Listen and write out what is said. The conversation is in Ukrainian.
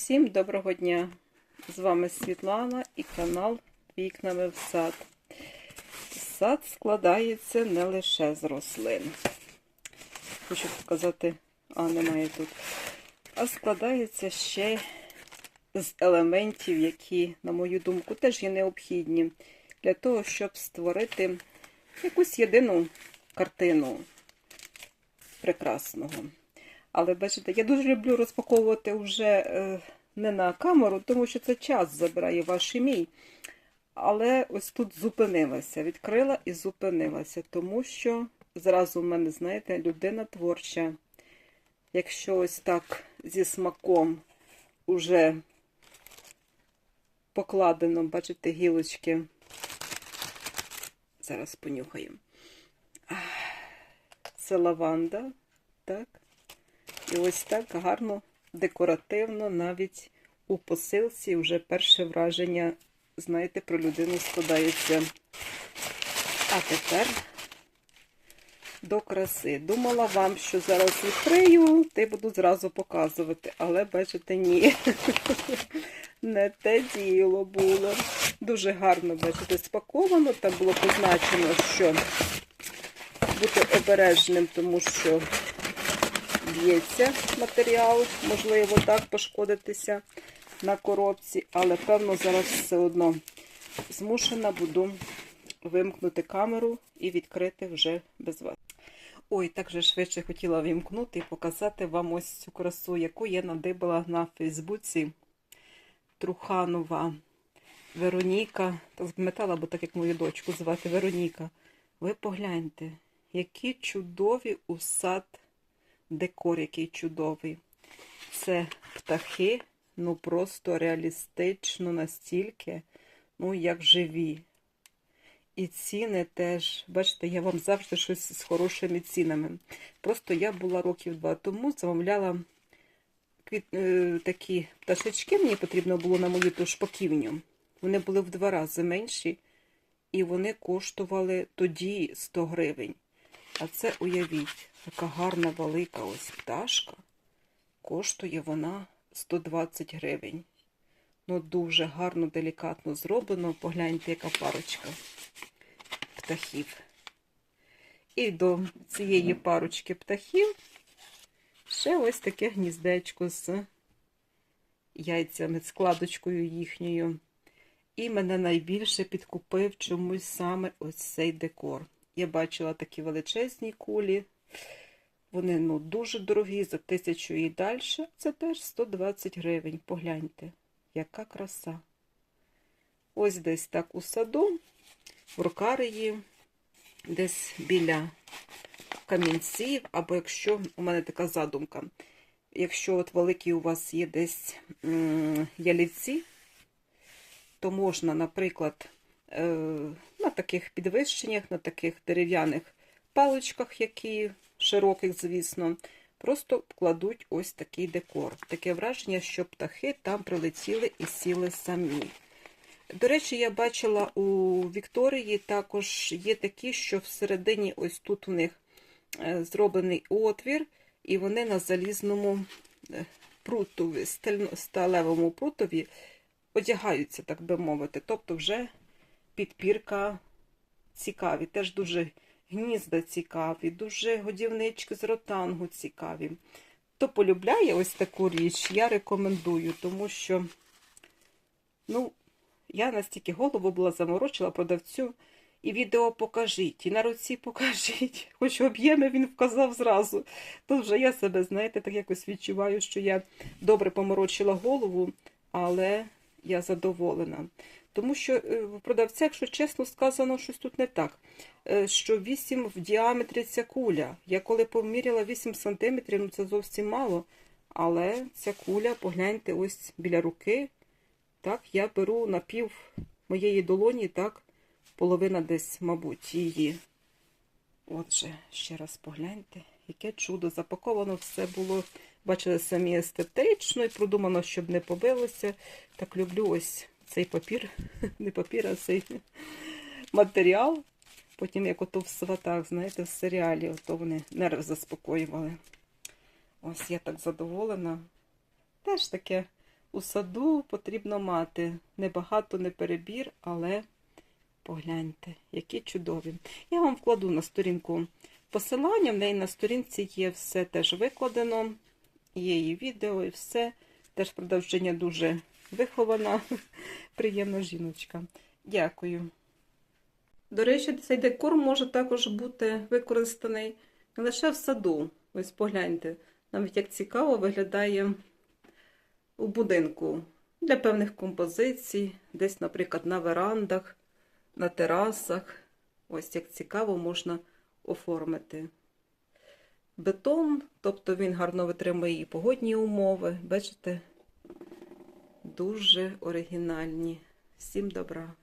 Всім доброго дня! З вами Світлана і канал Вікнами в сад. Сад складається не лише з рослин. Хочу показати, а немає тут. А складається ще з елементів, які, на мою думку, теж є необхідні для того, щоб створити якусь єдину картину прекрасного. Але бачите, я дуже люблю розпаковувати вже е, не на камеру, тому що це час забирає ваш і мій. Але ось тут зупинилася, відкрила і зупинилася, тому що зразу в мене, знаєте, людина творча. Якщо ось так зі смаком уже покладено, бачите, гілочки. Зараз понюхаємо. Це лаванда, так? І ось так гарно, декоративно, навіть у посилці вже перше враження, знаєте, про людину складається. А тепер до краси. Думала вам, що зараз відкрию, й буду зразу показувати. Але, бачите, ні. Не те діло було. Дуже гарно, бачите, спаковано. Там було позначено, що бути обережним, тому що б'ється матеріал, можливо, так пошкодитися на коробці, але, певно, зараз все одно змушена буду вимкнути камеру і відкрити вже без вас. Ой, так же швидше хотіла вимкнути і показати вам ось цю красу, яку я надибала на Фейсбуці. Труханова Вероніка. Так запам'ятала, бо так як мою дочку звати Вероніка. Ви погляньте, які чудові у сад декор, який чудовий. Це птахи, ну просто реалістично настільки, ну, як живі. І ціни теж, бачите, я вам завжди щось з хорошими цінами. Просто я була років два тому, замовляла квіт, е, такі пташечки, мені потрібно було на мою ту шпаківню. Вони були в два рази менші, і вони коштували тоді 100 гривень. А це уявіть, така гарна велика ось пташка. Коштує вона 120 гривень. Ну, дуже гарно, делікатно зроблено. Погляньте, яка парочка птахів. І до цієї парочки птахів ще ось таке гніздечко з яйцями, складочкою їхньою. І мене найбільше підкупив чомусь саме ось цей декор. Я бачила такі величезні кулі. Вони ну, дуже дорогі, за тисячу і далі. Це теж 120 гривень. Погляньте, яка краса. Ось десь так у саду, в рукарії, десь біля камінців, або якщо у мене така задумка, якщо от великі у вас є десь ялівці, то можна, наприклад, е на таких підвищеннях, на таких дерев'яних паличках, які широких, звісно, просто кладуть ось такий декор. Таке враження, що птахи там прилетіли і сіли самі. До речі, я бачила у Вікторії також є такі, що всередині ось тут у них е, зроблений отвір, і вони на залізному е, прутові, сталевому прутові одягаються, так би мовити. Тобто вже підпірка цікаві, теж дуже гнізда цікаві, дуже годівнички з ротангу цікаві. Хто полюбляє ось таку річ, я рекомендую, тому що, ну, я настільки голову була заморочила продавцю. І відео покажіть, і на руці покажіть. Хоч об'єми він вказав зразу. Тут вже я себе, знаєте, так якось відчуваю, що я добре поморочила голову, але я задоволена. Тому що в продавця, якщо чесно, сказано, щось тут не так. Що 8 в діаметрі ця куля. Я коли поміряла 8 см, ну це зовсім мало. Але ця куля, погляньте, ось біля руки. Так, я беру на пів моєї долоні, так, половина десь, мабуть, її. Отже, ще раз погляньте, яке чудо. Запаковано все було, бачили, самі естетично і продумано, щоб не побилося. Так люблю ось цей папір, не папір, а цей матеріал. Потім, як ото в сватах, знаєте, в серіалі, ото вони нерви заспокоювали. Ось я так задоволена. Теж таке у саду потрібно мати. Небагато, не перебір, але погляньте, які чудові. Я вам вкладу на сторінку посилання, в неї на сторінці є все теж викладено, є її відео і все. Теж продавчиня дуже вихована, приємна жіночка. Дякую. До речі, цей декор може також бути використаний не лише в саду. Ось погляньте, навіть як цікаво виглядає у будинку для певних композицій, десь, наприклад, на верандах, на терасах. Ось як цікаво можна оформити. Бетон, тобто він гарно витримує і погодні умови. Бачите, дуже оригінальні. Всім добра!